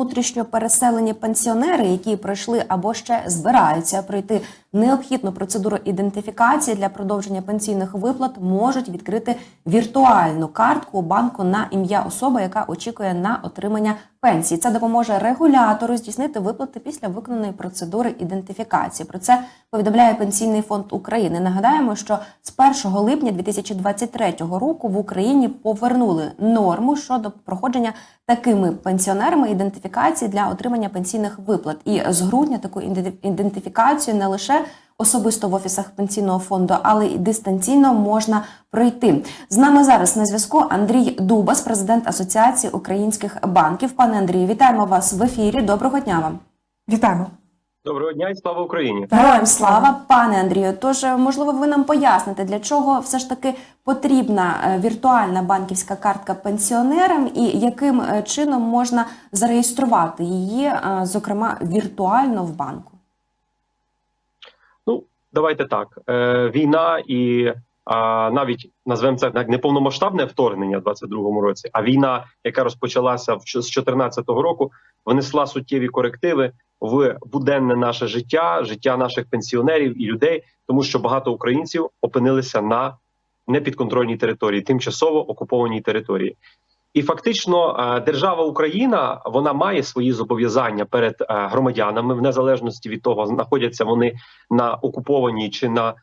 внутрішньо переселені пенсіонери, які пройшли або ще збираються пройти необхідну процедуру ідентифікації для продовження пенсійних виплат, можуть відкрити віртуальну картку банку на ім'я особи, яка очікує на отримання пенсії. Це допоможе регулятору здійснити виплати після виконаної процедури ідентифікації. Про це повідомляє Пенсійний фонд України. Нагадаємо, що з 1 липня 2023 року в Україні повернули норму щодо проходження такими пенсіонерами ідентифікації для отримання пенсійних виплат. І з грудня таку іде- ідентифікацію не лише особисто в офісах пенсійного фонду, але й дистанційно можна пройти. З нами зараз на зв'язку Андрій Дубас, президент Асоціації українських банків. Пане Андрію, вітаємо вас в ефірі. Доброго дня вам. Вітаємо. Доброго дня і слава Україні. Героям слава, пане Андрію. Тож, е, можливо, ви нам поясните, для чого все ж таки потрібна е, віртуальна банківська картка пенсіонерам і яким е, чином можна зареєструвати її, зокрема, віртуально в банку. Давайте так. Е, війна і навіть назвемо це так неповномасштабне вторгнення в 22-му році, а війна, яка розпочалася в з 14-го року, внесла суттєві корективи в буденне наше життя, життя наших пенсіонерів і людей, тому що багато українців опинилися на непідконтрольній території, тимчасово окупованій території. І фактично е, держава Україна вона має свої зобов'язання перед е, громадянами в незалежності від того, знаходяться вони на окупованій чи на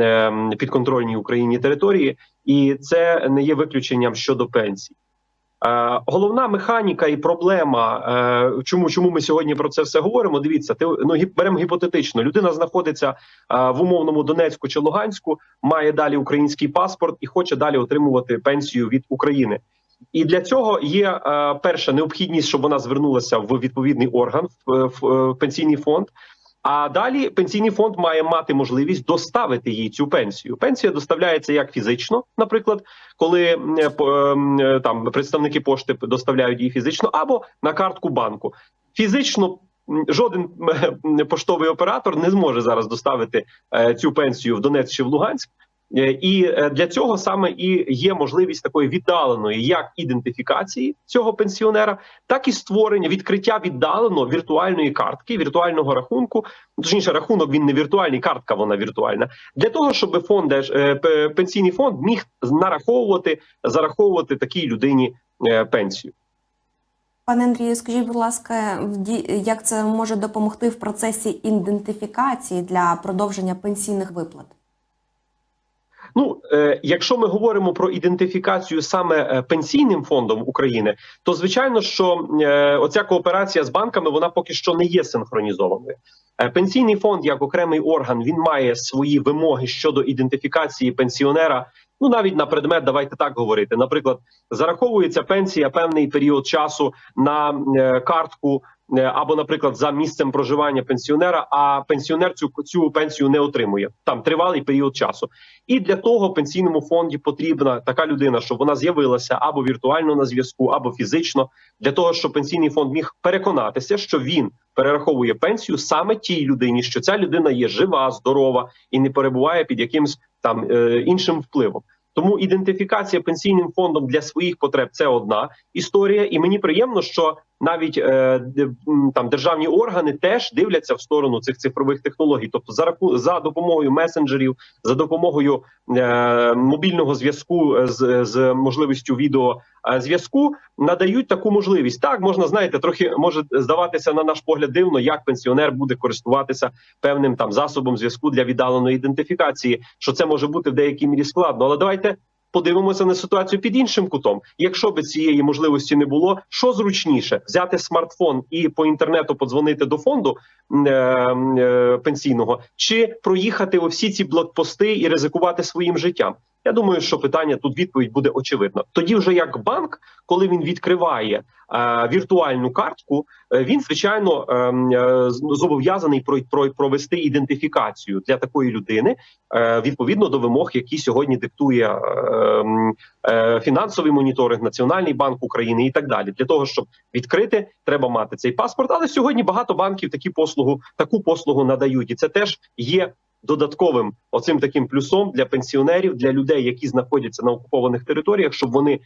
е, підконтрольній Україні території, і це не є виключенням щодо пенсій. Головна механіка і проблема, чому чому ми сьогодні про це все говоримо? Дивіться, ти ну беремо гіпотетично. Людина знаходиться в умовному Донецьку чи Луганську, має далі український паспорт і хоче далі отримувати пенсію від України. І для цього є е, перша необхідність, щоб вона звернулася в відповідний орган в, в, е, пенсійний фонд. А далі пенсійний фонд має мати можливість доставити їй цю пенсію. Пенсія доставляється як фізично, наприклад, коли е, ем, е, там представники пошти доставляють її фізично, або на картку банку. Фізично жоден поштовий оператор не зможе зараз доставити е, цю пенсію в Донецьк чи в Луганськ. Е, І е, для цього саме і є можливість такої віддаленої як ідентифікації цього пенсіонера, так і створення відкриття віддалено віртуальної картки, віртуального рахунку. Точніше, рахунок він не віртуальний, картка вона віртуальна. Для того, щоб фонд е, пенсійний фонд міг нараховувати, зараховувати такій людині пенсію. Пане Андрію, скажіть, будь ласка, як це може допомогти в процесі ідентифікації для продовження пенсійних виплат? Ну, е, якщо ми говоримо про ідентифікацію саме е, пенсійним фондом України, то звичайно, що е, оця кооперація з банками вона поки що не є синхронізованою. Е, Пенсійний фонд як окремий орган він має свої вимоги щодо ідентифікації пенсіонера. Ну навіть на предмет, давайте так говорити. Наприклад, зараховується пенсія певний період часу на е, картку. Е, Або, наприклад, за місцем проживання пенсіонера, а пенсіонер цю цю пенсію не отримує там тривалий період часу. І для того пенсійному фонді потрібна така людина, щоб вона з'явилася або віртуально на зв'язку, або фізично, для того, щоб пенсійний фонд міг переконатися, що він перераховує пенсію саме тій людині, що ця людина є жива, здорова і не перебуває під якимсь там е, іншим впливом. Тому ідентифікація пенсійним фондом для своїх потреб це одна історія, і мені приємно, що навіть е, там державні органи теж дивляться в сторону цих цифрових технологій, тобто за раку за допомогою месенджерів, за допомогою е, мобільного зв'язку е, з, з можливістю відео е, зв'язку надають таку можливість. Так можна знаєте, трохи може здаватися на наш погляд дивно, як пенсіонер буде користуватися певним там засобом зв'язку для віддаленої ідентифікації, що це може бути в деякій мірі складно. Але давайте подивимося на ситуацію під іншим кутом. Якщо би цієї можливості не було, що зручніше взяти смартфон і по інтернету подзвонити до фонду е, е, пенсійного, чи проїхати у всі ці блокпости і ризикувати своїм життям? Я думаю, що питання тут відповідь буде очевидна. Тоді, вже як банк, коли він відкриває е, віртуальну картку, е, він звичайно е, е, зобов'язаний про, про, провести ідентифікацію для такої людини е, відповідно до вимог, які сьогодні диктує е, е, фінансовий моніторинг, Національний банк України і так далі. Для того щоб відкрити, треба мати цей паспорт. Але сьогодні багато банків такі послугу, таку послугу надають, і це теж є додатковим оцим таким плюсом для пенсіонерів, для людей, які знаходяться на окупованих територіях, щоб вони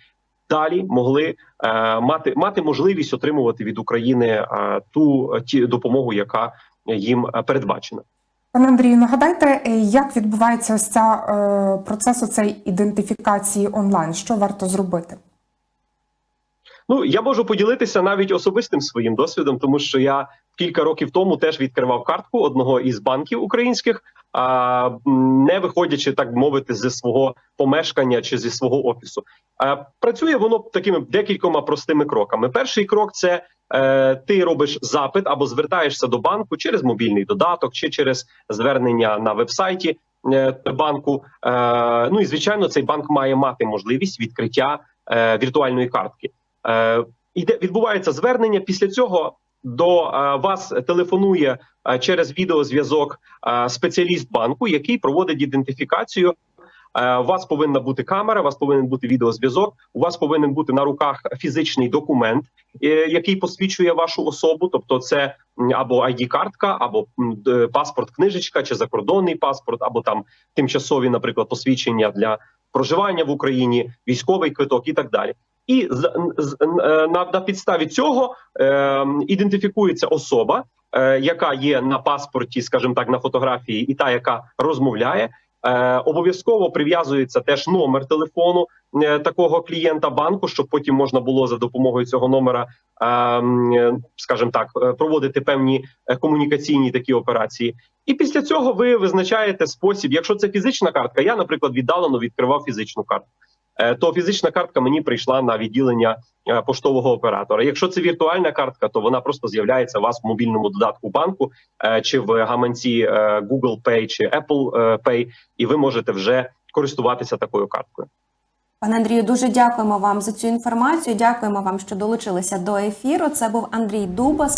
далі могли е, мати мати можливість отримувати від України е, ту ті допомогу, яка їм е, передбачена. Пане Андрію, нагадайте, е, як відбувається ось ця е, процес оцей ідентифікації онлайн? Що варто зробити? Ну я можу поділитися навіть особистим своїм досвідом, тому що я кілька років тому теж відкривав картку одного із банків українських, а не виходячи, так мовити, зі свого помешкання чи зі свого офісу. Працює воно такими декількома простими кроками. Перший крок це е, ти робиш запит або звертаєшся до банку через мобільний додаток чи через звернення на вебсайті е, банку. Е, ну і звичайно, цей банк має мати можливість відкриття віртуальної картки. Іде відбувається звернення. Після цього до е, вас телефонує е, через відеозв'язок е, спеціаліст банку, який проводить ідентифікацію. У вас повинна бути камера, у вас повинен бути відеозв'язок. У вас повинен бути на руках фізичний документ, який посвідчує вашу особу. Тобто, це або id картка або паспорт, книжечка, чи закордонний паспорт, або там тимчасові, наприклад, посвідчення для проживання в Україні, військовий квиток і так далі. І е, на, на підставі цього е, ідентифікується особа, е, яка є на паспорті, скажімо так, на фотографії, і та, яка розмовляє. Е, обов'язково прив'язується теж номер телефону е, такого клієнта банку, щоб потім можна було за допомогою цього номера, е, е, скажімо так, е, проводити певні комунікаційні такі операції. І після цього ви визначаєте спосіб. Якщо це фізична картка, я, наприклад, віддалено відкривав фізичну картку. Е, То фізична картка мені прийшла на відділення е, поштового оператора. Якщо це віртуальна картка, то вона просто з'являється у вас в мобільному додатку банку е, чи в гаманці Google Pay чи Apple Pay, і ви можете вже користуватися такою карткою. Пане Андрію, дуже дякуємо вам за цю інформацію. Дякуємо вам, що долучилися до ефіру. Це був Андрій Дубас.